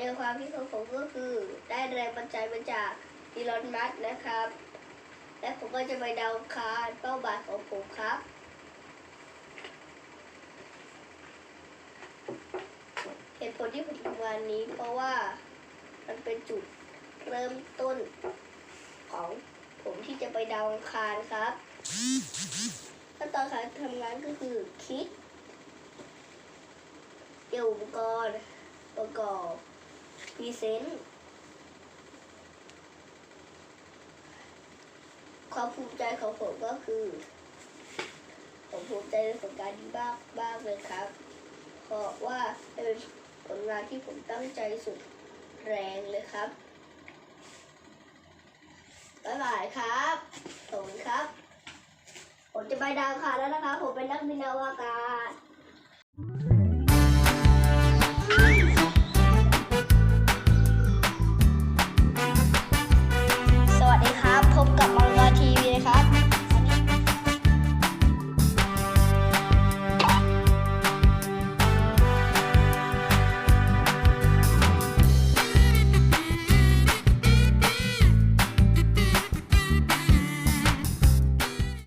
ในความคิดของผมก็คือได้แรงบันใจมาจากอีลอน มัสนะครับ และผมก็จะไปดาวคารเป้าหมายของผมครับเหตุผลที่ผมทำงานนี้เพราะว่ามันเป็นจุดเริ่มต้นของผมที่จะไปดาวอังคารครับขั้นตอนการทำงานก็คือคิดเกี่ยวอุปกรณ์ประกอบ พรีเซนความภูมิใจของผมก็คือ ผมภูมิใจในผลงานนี้บ้างบ้างเลยครับ เพราะว่าเป็นผลงานที่ผมตั้งใจสุดแรงเลยครับบ๊ายบายครับขอบคุณครับ ผมจะไปดาวคารแล้วนะครับ ผมเป็นนักบินอวกาศ